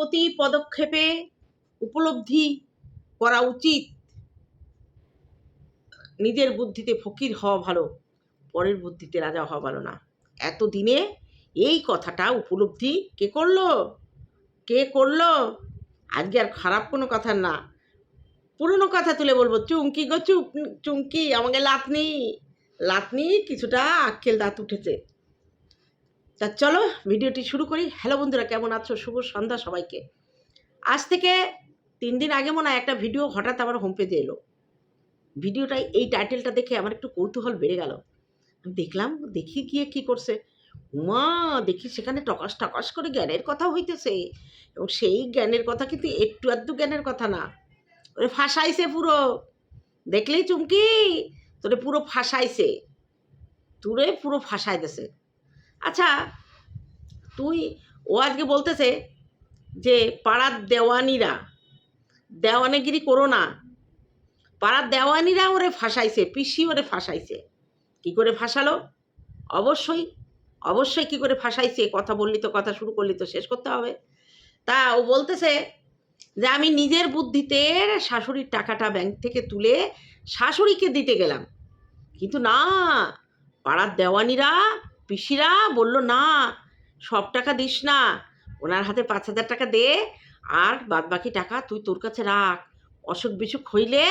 প্রতি পদক্ষেপে উপলব্ধি করা উচিত। নিজের বুদ্ধিতে ফকির হওয়া ভালো, পরের বুদ্ধিতে রাজা হওয়া ভালো না। এতদিনে এই কথাটা উপলব্ধি কে করল? কে করল? আজকে আর খারাপ কোনো কথা না। পুরনো কথা তুলে বলব, চুমকি গো, চুপ, চুমকি, আমাকে লাতনি লাতনি, কিছুটা আক্কেল দাঁত উঠেছে। তা চলো ভিডিওটি শুরু করি। হ্যালো বন্ধুরা, কেমন আছো? শুভ সন্ধ্যা সবাইকে। আজ থেকে তিন দিন আগে মনে হয় একটা ভিডিও হঠাৎ আমার হোম পেজে এলো। ভিডিওটা, এই টাইটেলটা দেখে আমার একটু কৌতূহল বেড়ে গেল। আমি দেখলাম, দেখি গিয়ে কি করছে। উমা, দেখি সেখানে টকাস টকাস করে জ্ঞানের কথা হইতেছে। এবং সেই জ্ঞানের কথা কিন্তু একটু আধটু জ্ঞানের কথা না। ওরে ফাঁসাইছে পুরো। দেখলেই চুমকি, তোরে পুরো ফাঁসাইছে। তুরে পুরো ফাঁসাই দেছে আচ্ছা তুই, ও আজকে বলতেছে যে পাড়ার দেওয়ানিরা, দেওয়ানিগিরি করো না। পাড়ার দেওয়ানিরা ওরে ফাঁসাইছে, পিসি ওরে ফাঁসাইছে। কি করে ফাঁসালো? অবশ্যই অবশ্যই কি করে ফাঁসাইছে? কথা বললি তো, কথা শুরু করলি তো, শেষ করতে হবে। তা ও বলতেছে যে আমি নিজের বুদ্ধিতে শাশুড়ির টাকাটা ব্যাংক থেকে তুলে শাশুড়িকে দিতে গেলাম। কিন্তু না, পাড়ার দেওয়ানিরা পিসিরা বলল, না, সব টাকা দিস না। ওনার হাতে পাঁচ হাজার টাকা দে, আর বাদ বাকি টাকা তুই তোর কাছে রাখ। অসুখ বিসুখ হইলে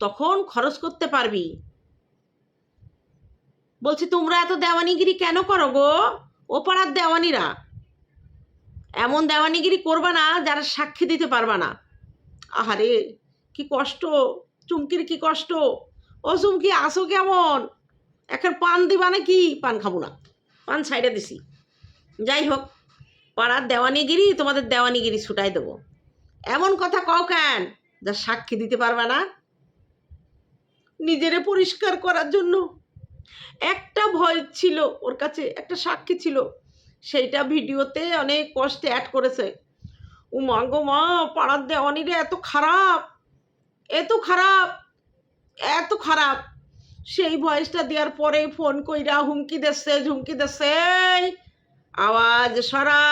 তখন খরচ করতে পারবি। বলছি, তোমরা এত দেওয়ানিগিরি কেন করো গো? ও পাড়ার দেওয়ানিরা। এমন দেওয়ানিগিরি করবা না, যারা সাক্ষী দিতে পারবা না। আহারে, কি কষ্ট, চুমকির কি কষ্ট? ও চুমকি, আসো কেমন? এখন পান দিবা নাকি? পান খাব না। পান সাইডে দিছি। যাই হোক, পাড়ার দেওয়ানিগিরি তোমাদের দেওয়ানিগিরি ছুটাই দেবো। এমন কথা কও কেন যা সাক্ষী দিতে পারবা না? নিজেরে পরিষ্কার করার জন্য। একটা ভয় ছিল ওর কাছে, একটা সাক্ষী ছিল। সেইটা ভিডিওতে অনেক কষ্টে অ্যাড করেছে। ও মা গো মা, পাড়ার দেওয়ানিরে এত খারাপ এত খারাপ এত খারাপ। সেই ভয়েসটা দেওয়ার পরে ফোন কইরা হুমকি দিচ্ছে ঝুমকি দিচ্ছে আওয়াজ সরা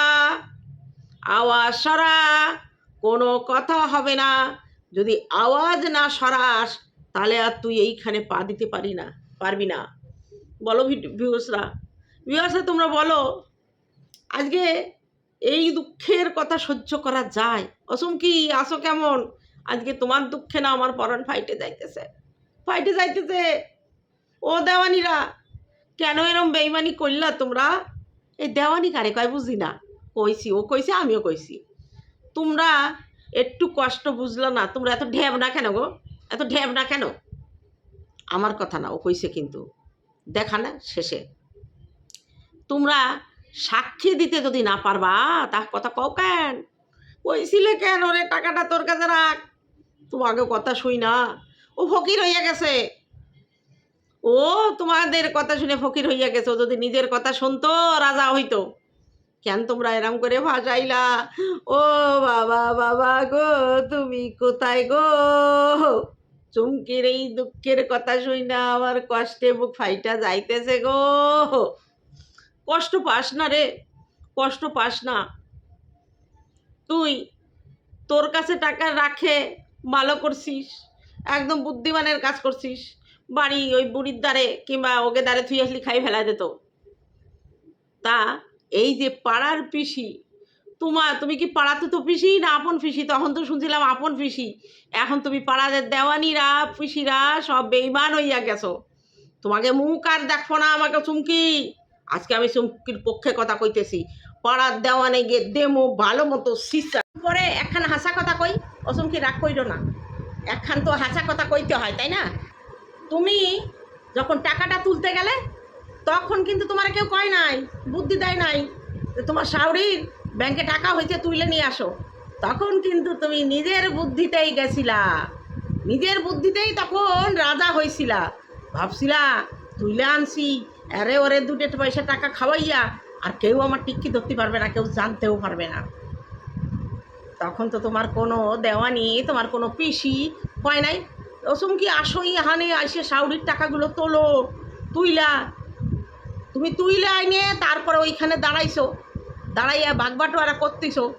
আওয়াজ সরা, কোনো কথা হবে না। যদি আওয়াজ না সরাস, তাহলে আর তুই এইখানে পা দিতে পারি না, পারবি না। বলো ভিউসরা ভিউসরা তোমরা বলো, আজকে এই দুঃখের কথা সহ্য করা যায়? অসম কি? আসো কেমন? আজকে তোমার দুঃখে না আমার পরন ফাইটে যাইতেছে। ফাইটে যাইতেছে। ও দেওয়ানিরা, কেন এরম বেইমানি করলা তোমরা? এই দেওয়ানি কারে কয় বুঝি না। কইছি, ও কইছে, আমিও কইছি। তোমরা একটু কষ্ট বুঝলো না, তোমরা এত ঢেব না কেন গো? এত ঢেব না কেন? আমার কথা না, ও কইছে কিন্তু। দেখা না, শেষে। তোমরা সাক্ষী দিতে যদি না পারবা তা কথা কও কেন? কইছিলে কেন রে, টাকাটা তোর কাছে রাখ। তোমাকে কথা শুই না। ও ফকির হইয়া গেছে। ও তোমাদের কথা শুনে ফকির হইয়া গেছো যদি নিজের কথা শুনতো, রাজা হইতো। কেন তোমরা এরম করে ভাসাইলা? ও বাবা বাবা গো, তুমি কোথায় গো? চুমকির এই দুঃখের কথা শুই না আমার কষ্টে বুক ফাইটা যাইতেছে গো। কষ্ট পাস না রে, কষ্ট পাস না। তুই তোর কাছে টাকা রাখে, ভালো করছিস, একদম বুদ্ধিমানের কাজ করছিস। বাড়ি ওই বুড়ির দ্বারে কিংবা ওকে দ্বারে থুই আসলি খাই ফেলা যেত তা। এই যে পাড়ার পিসি তোমার তুমি কি পাড়াতে তো পিসি না আপন পিসি? তখন তো শুনছিলাম আপন পিসি। এখন তুমি পাড়াদের দেওয়ানিরা, পিসিরা সব বেইমান হইয়া গেছো। তোমাকে মুখ আর দেখো না আমাকে চুমকি। আজকে আমি চুমকির পক্ষে কথা কইতেছি। পাড়ার দেওয়ানে গিয়ে দেমো, ভালো মতো সিসা পরে একখান হাসা কথা কই ও চুমকি রাগ কইরো না। একখান তো হাসা কথা কইতে হয়, তাই না? তুমি যখন টাকাটা তুলতে গেলে, তখন কিন্তু তোমার কেউ কয় নাই, বুদ্ধি দেয় নাই তোমার শাওরির ব্যাংকে টাকা হয়েছে তুলে নিয়ে আসো। তখন কিন্তু তুমি নিজের বুদ্ধিতেই গেছিলা। নিজের বুদ্ধিতেই তখন রাজা হয়েছিলা ভাবছিলা, তুইলে আনছি, আরে ওরে দুটো পয়সা টাকা খাওয়াইয়া, আর কেউ আমার টিক্কি ধরতে পারবে না, কেউ জানতেও পারবে না। তখন তো তোমার কোনো দেওয়ানি, তোমার কোনো পিসি হয় নাই। ওসম কি আসো ইহানে আসে সাউরির টাকাগুলো তোলো, তুইলা। তুমি তুইলে আইনে তারপরে ওইখানে দাঁড়াইছো, দাঁড়াইয়া বাগবাটোয়ারা করতেছো।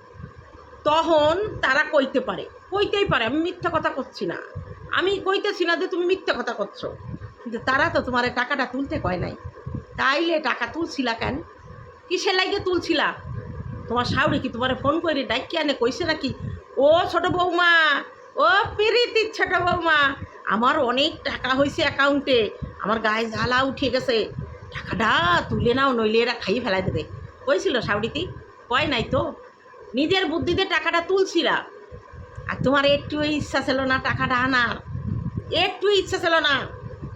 তখন তারা কইতে পারে, কইতেই পারে, আমি মিথ্যা কথা করছি না। আমি কইতেছি না যে তুমি মিথ্যা কথা করছ। কিন্তু তারা তো তোমার টাকাটা তুলতে কয় নাই। তাইলে টাকা তুলছিলা কেন? কিসের লাগে তুলছিলা? তোমার শাউরি কি তোমার ফোন করে ডাকি আনে কইছে নাকি? ও ছোট বৌমা ও পিরিতির ছোট বৌমা। আমার অনেক টাকা হয়েছে অ্যাকাউন্টে। আমার গায়ে জ্বালা উঠে গেছে। টাকাটা তুলে নাও, নইলে এরা খাইয়ে ফেলাই দেবে। কইছিল শাউরিতি কয় নাই তো? নিজের বুদ্ধিতে টাকাটা তুলছিলা। আর তোমার একটু ইচ্ছা ছিল না টাকাটা আনার। একটু ইচ্ছা ছিল না।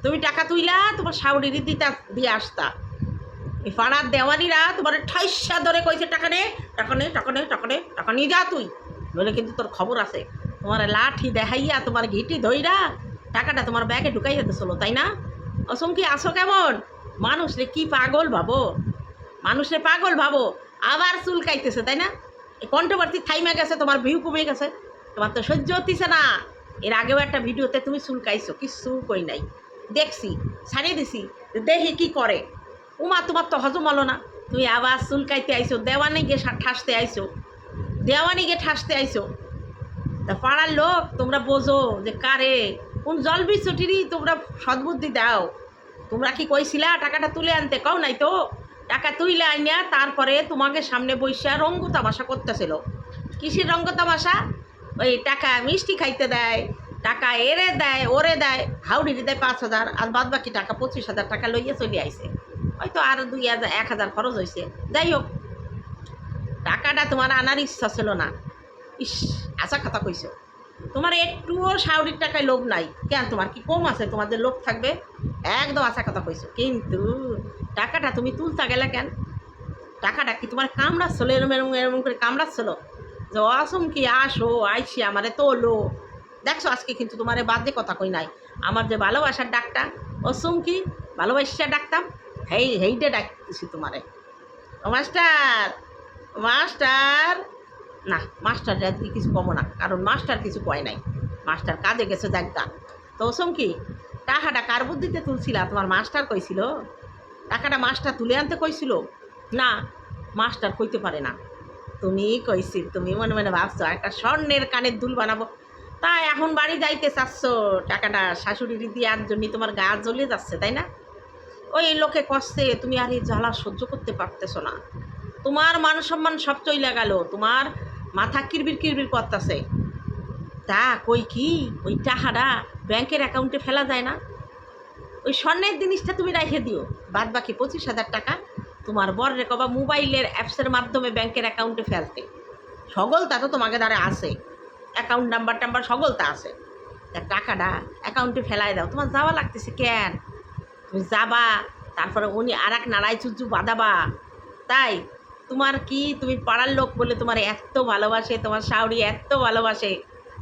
তুমি টাকা তুইলা, তোমার শাউরির দিতা, দিয়ে আসতা। এই পাড়ার দেওয়ানিরা তোমার ঠাইসা ধরে কইছে, টাকা নে টাকা নে টাকা নে টাকা নে, টাকা নিয়ে যা তুই। নইলে কিন্তু তোর খবর আছে। তোমার লাঠি দেখাইয়া তোমার ঘিটি ধইরা টাকাটা তোমার ব্যাগে ঢুকাইয়া দিছিল তাই না? অসংখ্য আসো কেমন? মানুষ রে কি পাগল ভাবো? মানুষে পাগল ভাবো? আবার চুলকাইতেছে তাই না? কণ্ঠবর্তী থাইমা গেছে, তোমার ভিউ কমে গেছে, তোমার তো সহ্য হতিছে না। এর আগেও একটা ভিডিওতে তুমি চুলকাইছো কিছু কই নাই। দেখছি, ছাড়িয়ে দিছি, দেখি কি করে। উমা, তোমার তো হজম হলো না। তুমি আবার চুল চুলকাইতে আইছো, দেওয়ানি গিয়ে ঠাসতে আইছো, দেওয়ানি গিয়ে ঠাসতে আইছো। তা পাড়ার লোক, তোমরা বোঝো যে কারে? কোন জল বিচটিরই তোমরা সদ্বুদ্ধি দাও। তোমরা কি কইছিলা টাকাটা তুলে আনতে? কও নাই তো। টাকা তুইলে আইনা, তারপরে তোমাকে সামনে বৈশা রঙ্গ তামাশা করতেছিল। কিসের রঙ্গ তামাশা? ওই টাকা মিষ্টি খাইতে দেয়, টাকা এরে দেয়, ওরে দেয়। হাউড়ি দেয় পাঁচ হাজার, আর বাদ বাকি টাকা পঁচিশ হাজার টাকা লইয়া চলে আইছে। হয়তো আর দুই হাজার, এক হাজার খরচ হয়েছে যাই হোক, টাকাটা তোমার আনার ইচ্ছা ছিল না। ইস আশা কথা কইছো। তোমার একটুও সাউরির টাকায় লোভ নাই। কেন, তোমার কি কম আছে? তোমাদের লোভ থাকবে? একদম আশা কথা কইছো। কিন্তু টাকাটা তুমি তুলতা গেলে কেন? টাকাটা কি তোমার কামড়াচ্ছিল? এরম এরম এরম করে কামড়াচ্ছিল? যে অসম কি আসো আইসি আমারে তোলো। দেখছ, আজকে কিন্তু তোমার বাদে কথা কই নাই। আমার যে ভালোবাসার ডাকটা, অসম কি? ভালোবাসা ডাকতাম? হেই, হেইটে ডাকতেছি তোমারে। Master master. না মাস্টার আজকে কিছু কমো না, কারণ মাস্টার কিছু কয় নাই। মাস্টার কাজে গেছে দেখতা তো কি, টাকাটা কার বুদ্ধিতে তুলছিলা? তোমার মাস্টার কইছিল? টাকাটা মাস্টার তুলে আনতে কইছিল? না, মাস্টার কইতে পারে না। তুমি কইছিল, তুমি মনে মনে ভাবছ, একটা স্বর্ণের কানের দুল বানাবো। তা এখন বাড়ি যাইতে চাচ্ছ, টাকাটা শাশুড়ি দেওয়ার জন্য তোমার গা জ্বলে যাচ্ছে, তাই না? ওই লোকে কষ্টে তুমি আর এই জ্বালা সহ্য করতে পারতেছো না। তোমার মান সম্মান সব চইলা গেল, তোমার মাথা কিরবির কিরবির করতেছে। তা কই কি? ওই টাকাটা ব্যাংকের অ্যাকাউন্টে ফেলা যায় না। ওই স্বর্ণের জিনিসটা তুমি রেখে দিও। বাদ বাকি পঁচিশ হাজার টাকা তোমার বর রেখো বা মোবাইলের অ্যাপসের মাধ্যমে ব্যাংকের অ্যাকাউন্টে ফেলতে। সকলটা তো তোমাকে দ্বারা আছে। অ্যাকাউন্ট নাম্বার টাম্বার সকলটা আছে। তার টাকাটা অ্যাকাউন্টে ফেলাই দাও। তোমার যাওয়া লাগতেছে কেন? তুমি যাবা, তারপরে উনি আর এক নাড়াই চুচু বাঁধাবা। তাই তোমার কি? তুমি পাড়ার লোক বলে তোমার এত ভালোবাসে, তোমার শাউরি এত ভালোবাসে।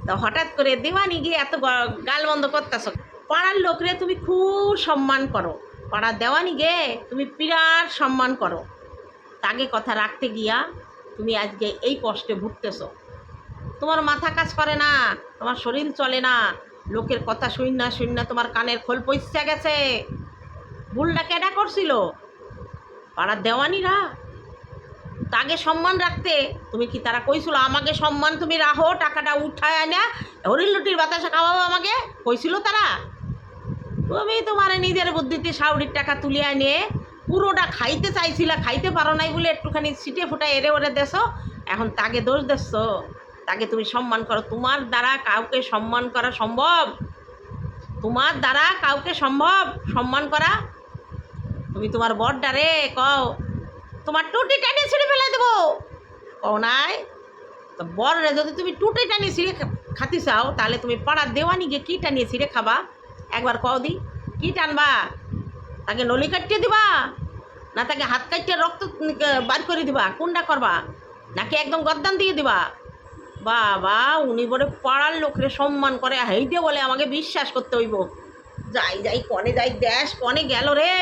তো হঠাৎ করে দেওয়ানি গিয়ে এত গাল বন্ধ করতেছ। পাড়ার লোকরে তুমি খুব সম্মান করো। পাড়ার দেওয়ানি গে, তুমি বিরাট সম্মান করো। তাকে কথা রাখতে গিয়া তুমি আজকে এই কষ্টে ভুগতেছো। তোমার মাথা কাজ করে না, তোমার শরীর চলে না। লোকের কথা শুন না শুন না, তোমার কানের খোল পয়সা গেছে। ভুলটা কেডা করছিল? পাড়ার দেওয়ানিরা তাকে সম্মান রাখতে? তুমি কি তারা কইছিল, আমাকে সম্মান তুমি রাখো, টাকাটা উঠায় আনা, হরিণ লুটির বাতাসা খাওয়াবো আমাকে? কইছিল তারা। তুমি তোমার নিজের বুদ্ধিতে সাউরির টাকা তুলে আনে, পুরোটা খাইতে চাইছিলা, খাইতে পারো নাই বলে একটুখানি সিটে ফুটা এরে ওরে দেছো, এখন তাকে দোষ দেছ। তাকে তুমি সম্মান করো, তোমার দ্বারা কাউকে সম্মান করা সম্ভব? তোমার দ্বারা কাউকে সম্ভব সম্মান করা? তুমি তোমার বরডারে কও। তোমার টুটি টানিয়ে ছিঁড়ে ফেলে দেবো। নাই তো বররে যদি তুমি টুটি টানিয়ে ছিঁড়ে খাতি চাও, তাহলে তুমি পাড়ার দেওয়ানি গিয়ে কী টানিয়ে ছিঁড়ে খাবা? একবার কও দি, কী টানবা? তাকে নলি কাটিয়ে দিবা? না তাকে হাত কাটিয়ে রক্ত বার করে দিবা? কোনটা করবা? নাকি একদম গদ্দান দিয়ে দিবা? বাবা, উনি বলে পাড়ার লোকরে সম্মান করে, হেইটে বলে আমাকে বিশ্বাস করতে হইব। যাই যাই, কনে যাই, দেশ কনে গেল রে।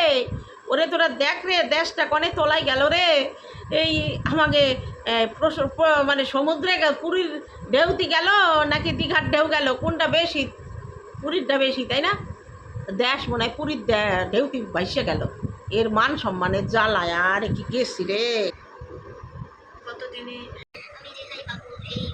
ওরে তোরা দেখ রে, দেশটা কনে তোলাই গেল রে। এই আমাকে মানে সমুদ্রে পুরীর ঢেউতি গেল নাকি দীঘার ঢেউ গেল? কোনটা বেশি? পুরীরটা বেশি, তাই না? দেশ মনে হয় পুরীর ঢেউতি ভাইসে গেল। এর মান সম্মানের জ্বালায়, আর কি গেছি রে। কতদিনে আমি যে যাই বাবু এই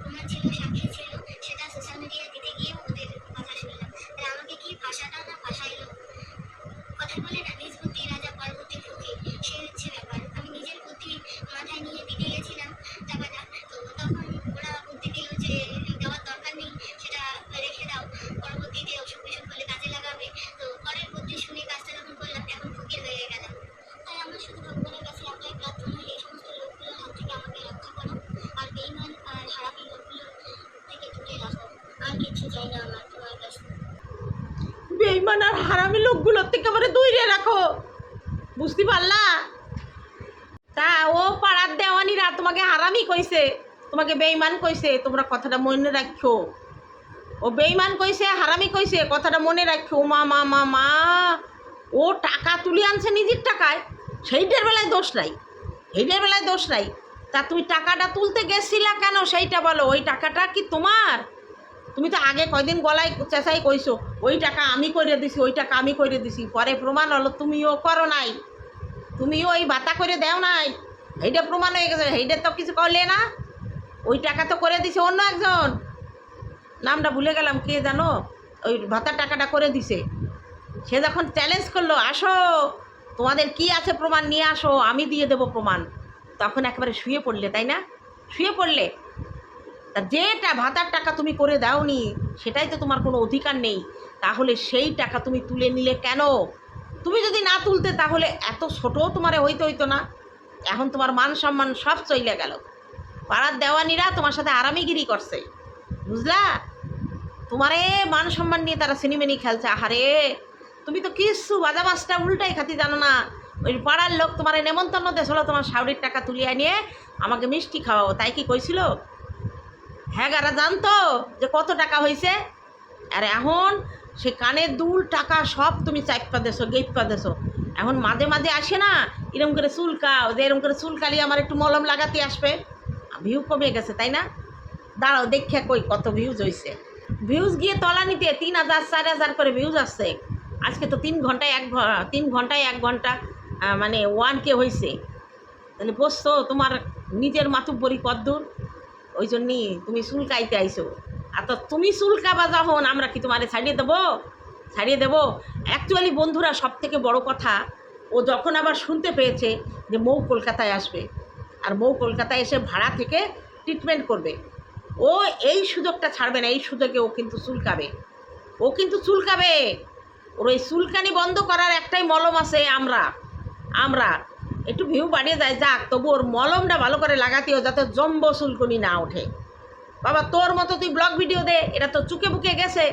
প্রমাণ ছিল সাক্ষী ছিল সেটা সোশ্যাল মিডিয়ায় দিতে গিয়ে ওদের কথা শুনলাম তাহলে আমাকে কি ভাষাটা না ভাষাইলো কথা বলে না নিজ বুদ্ধি রাজা পরবর্তী ফকির সে হচ্ছে ব্যাপার আমি নিজের বুদ্ধি মাথায় নিয়ে দিতে গেছিলাম টাকাটা তো তখন ওরা বুদ্ধি দিল যে দেওয়ার দরকার নেই সেটা রেখে দাও পরবর্তীতে অসুখ বিসুখ হলে কাজে লাগাবে তো পরের বুদ্ধি শুনে কাজটা যখন করলাম এখন ফকির হয়ে গেলাম তাই আমরা শুধু ভগবানের কাছে একটাই প্রার্থনা এই সমস্ত লোকগুলোর হাত থেকে আমাকে রক্ষা করো আর বেইমান আর হারামি লোকগুলো থেকে দূরে রাখো আর কিছু চাই না আমার তোমার কাছে বেইমান আর হারামি লোকগুলোর থেকে একেবারে দূরে রাখো বুঝতে পারলা তা ও পাড়ার দেওয়ানিরা তোমাকে হারামি কইছে, তোমাকে বেইমান কইছে, তোমরা কথাটা মনে রাখো। ও বেইমান কইছে, হারামি কইছে, কথাটা মনে রাখো। মা মা মা মা, ও টাকা তুলে আনছে নিজের টাকায়, সেইটার বেলায় দোষ নাই। সেইটার বেলায় দোষ নাই। তা তুমি টাকাটা তুলতে গেছিলা কেন সেইটা বলো। ওই টাকাটা কি তোমার? তুমি তো আগে কয়দিন গলায় চেঁচাই কইছো, ওই টাকা আমি করে দিছি, ওই টাকা আমি করে দিছি। পরে প্রমাণ হলো তুমিও করো নাই। তুমিও ওই ভাতা করে দেও নাই। এইটা প্রমাণ হয়ে গেছে এইটা তো কিছু করলে না। ওই টাকা তো করে দিছে অন্য একজন। নামটা ভুলে গেলাম, কে জানো? ওই ভাতার টাকাটা করে দিছে। সে যখন চ্যালেঞ্জ করল, আসো, তোমাদের কি আছে প্রমাণ, নিয়ে আসো, আমি দিয়ে দেবো প্রমাণ। তখন একেবারে শুয়ে পড়লে, তাই না? শুয়ে পড়লে। তা যেটা ভাতার টাকা তুমি করে দাওনি, সেটাই তো তোমার কোনো অধিকার নেই। তাহলে সেই টাকা তুমি তুলে নিলে কেন? তুমি যদি না তুলতে, তাহলে এত ছোটও তোমার হইতে হইতো না। এখন তোমার মান সম্মান সব চইলে গেল। পাড়ার দেওয়ানিরা তোমার সাথে আরামিগিরি করছে। বুঝলা? তোমারে মান সম্মান নিয়ে তারা সিনেমেনি খেলছে। আহারে, তুমি তো কিচ্ছু বাজা মাছটা উল্টাই খাতি জানো না। ওই পাড়ার লোক তোমার নেমন্তন্ন দেশ হলো তোমার শাউরির টাকা তুলিয়ে নিয়ে আমাকে মিষ্টি খাওয়াবো। তাই কি কইছিল? হ্যাঁ গারা জানতো যে কত টাকা হয়েছে আর এখন সে কানের দুল, টাকা সব তুমি চাইপা দেছো গেপা দেছো। এখন মাঝে মাঝে আসে না এরকম করে চুলকাও যে এরকম করে চুলকালি আমার একটু মলম লাগাতে আসবে। ভিউ কমে গেছে, তাই না? দাঁড়াও, দেখে কই, কত ভিউজ হয়েছে ভিউজ গিয়ে তলা নিতে, তিন হাজার, চার হাজার করে ভিউজ আসছে। আজকে তো তিন ঘন্টায় এক তিন ঘন্টায় এক ঘণ্টা মানে ওয়ান কে হয়েছে তাহলে বসছো, তোমার নিজের মাথু মাতুব্বরি কদ্দূর ওই জন্যই তুমি চুলকাইতে আইছো। আর তো তুমি চুলকাবা যখন আমরা কি তোমারে ছাড়িয়ে দেবো? ছাড়িয়ে দেবো। অ্যাকচুয়ালি বন্ধুরা সব থেকে বড় কথা, ও যখন আবার শুনতে পেয়েছে যে মৌ কলকাতায় আসবে আর মৌ কলকাতায় এসে ভাড়া থেকে ট্রিটমেন্ট করবে, ও এই সুযোগটা ছাড়বে না, এই সুযোগে ও কিন্তু চুলকাবে। ও কিন্তু চুলকাবে। ওর ওই চুলকানি বন্ধ করার একটাই মলম আছে আমরা আমরা। একটু ভিউ বাড়িয়ে যায় যাক, তবু ওর মলমটা ভালো করে লাগাতেও যাতে জম্ব চুলকুনি না ওঠে। বাবা, তোর মতো তুই ব্লগ ভিডিও দে, এটা তো চুকে বুকে গেছে।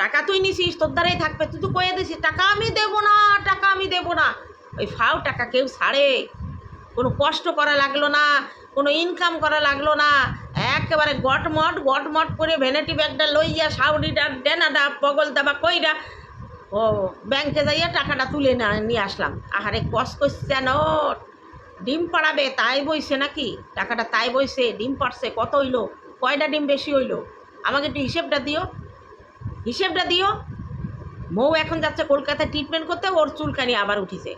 টাকা তুই নিছিস, তোর দ্বারাই থাকবে। তুই তো কয়ে দিছিস, টাকা আমি দেবো না, টাকা আমি দেবো না। ওই ফাও টাকা কেউ ছাড়ে। কোনো কষ্ট করা লাগল না, কোনো ইনকাম করা লাগল না। একেবারে গটমট গটমট করে ভ্যানিটি ব্যাগটা লইয়া সাউডিটা ডেনাডা পগল দাবা কইরা, ও ব্যাংকে যাইয়া টাকাটা তুলে না, নিয়ে আসলাম। আহারে, কস করছে নোট? ডিম পাড়াবে, তাই বইছে নাকি? টাকাটা তাই বইছে, ডিম পাড়ছে, কত হইল? কয়টা ডিম বেশি হইল? আমাকে একটু হিসেবটা দিও। হিসেবটা দিও। মৌ এখন যাচ্ছে কলকাতায় ট্রিটমেন্ট করতে, ওর চুলকানি আবার উঠিছে।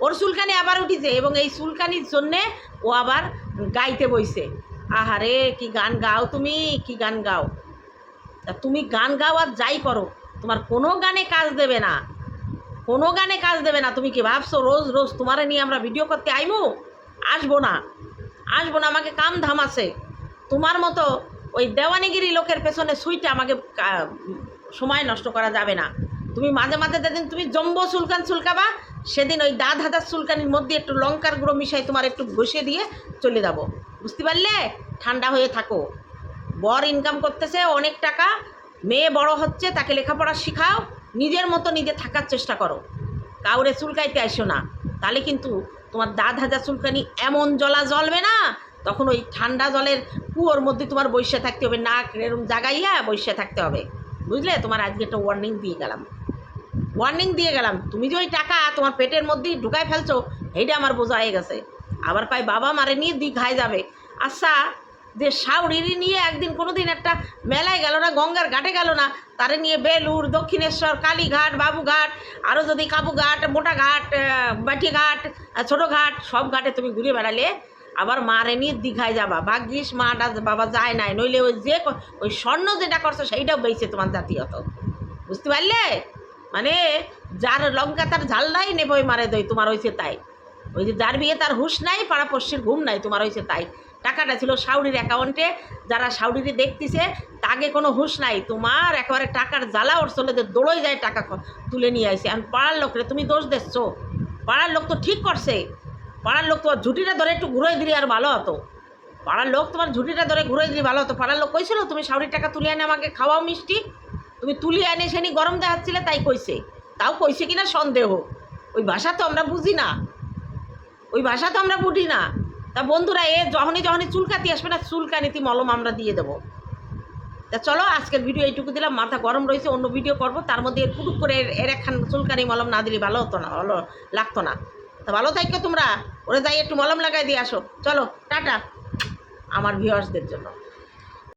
ওর চুলকানি আবার উঠিছে এবং এই চুলকানির জন্যে ও আবার গাইতে বইছে। আহারে, কি গান গাও তুমি, কি গান গাও। তা তুমি গান গাও আর যাই করো, তোমার কোনো গানে কাজ দেবে না। কোনো গানে কাজ দেবে না। তুমি কি ভাবছ, রোজ রোজ তোমারে নিয়ে আমরা ভিডিও করতে আইমু? আসব না। আসব না, আমাকে কাম ধাম আছে। তোমার মতো ওই দেওয়ানিগিরি লোকের পেছনে সুইটা আমাকে সময় নষ্ট করা যাবে না। তুমি মাঝে মাঝে যেদিন তুমি জম্বো চুলকান চুলকাবা সেদিন ওই দাঁত হাতার চুলকানির মধ্যে একটু লঙ্কার গুঁড়ো মিশাই তোমার একটু ঘষে দিয়ে চলে যাব। বুঝতে পারলে? ঠান্ডা হয়ে থাকো। বর ইনকাম করতেছে অনেক টাকা, মেয়ে বড় হচ্ছে, তাকে লেখাপড়া শেখাও, নিজের মতো নিজে থাকার চেষ্টা করো। কাউরে চুলকাইতে আসো না। তাহলে কিন্তু তোমার দাঁত হাজার চুলকানি এমন জলা জ্বলবে না তখন ওই ঠান্ডা জলের কুয়োর মধ্যে তোমার বসে থাকতে হবে, নাক এরম জাগাইয়া বসে থাকতে হবে। বুঝলে? তোমার আজকে একটা ওয়ার্নিং দিয়ে গেলাম। ওয়ার্নিং দিয়ে গেলাম। তুমি যে ওই টাকা তোমার পেটের মধ্যেই ঢুকাই ফেলছো এইটা আমার বোঝা হয়ে গেছে। আবার কয় বাবা মারে নিয়ে দীঘায় যাবে। আচ্ছা যে সাউরিরি নিয়ে একদিন কোনো দিন একটা মেলায় গেল না, গঙ্গার ঘাটে গেল না, তারে নিয়ে বেলুর দক্ষিণেশ্বর, কালীঘাট, বাবুঘাট, আরও যদি কাবুঘাট মোটা ঘাট বাটি ঘাট ছোটো ঘাট সব ঘাটে তুমি ঘুরে বেড়ালে আবার মারে নিয়ে দীঘায় যাবা। ভাগ্যিস মাটা বাবা যায় নাই, নইলে ওই যে ওই স্বর্ণ যেটা করছ সেইটাও বেইছে তোমার জাতীয়ত। বুঝতে পারলে? মানে যার লঙ্কা তার ঝাল নাই নেবে ওই মারে দই, তোমার হয়েছে তাই। ওই যে যার বিয়ে তার হুশ নাই, পাড়াপড়শির ঘুম নাই, তোমার হয়েছে তাই। টাকাটা ছিল সাউরির অ্যাকাউন্টে যারা সাউরিরে দেখতেছে তাকে কোনো হুশ নাই। তোমার একেবারে টাকার জ্বালা ওর যে দৌড়ই যায় টাকা তুলে নিয়ে আসে আর পাড়ার লোকরে তুমি দোষ দিচ্ছ। পাড়ার লোক তো ঠিক করছে। পাড়ার লোক তোমার ঝুটিটা ধরে একটু ঘুরে দিলে আর ভালো হতো। পাড়ার লোক তোমার ঝুটিটা ধরে ঘুরে দিলে ভালো হতো। পাড়ার লোক কইছিল, তুমি সাউরির টাকা তুলে এনে আমাকে খাওয়াও মিষ্টি, তুমি তুলি এনে সেনি গরম দেখাচ্ছিলে, তাই কইছে। তাও কইছে কিনা সন্দেহ। ওই ভাষা তো আমরা বুঝি না। ওই ভাষা তো আমরা বুঝি না। তা বন্ধুরা, এ যখনই যখনই চুলকাতি আসবে না, চুলকানিতি মলম আমরা দিয়ে দেবো। তা চলো, আজকের ভিডিও এইটুকু দিলাম। মাথা গরম রয়েছে, অন্য ভিডিও করব। তার মধ্যে এর পুটুক করে এর- এর একখান চুলকানি মলম না দিলে ভালো হতো না, ভালো লাগতো না। তা ভালো থাকো তোমরা। ওরে যাই একটু মলম লাগাই দিয়ে আসো। চলো, টাটা। আমার ভিউয়ার্সদের জন্য।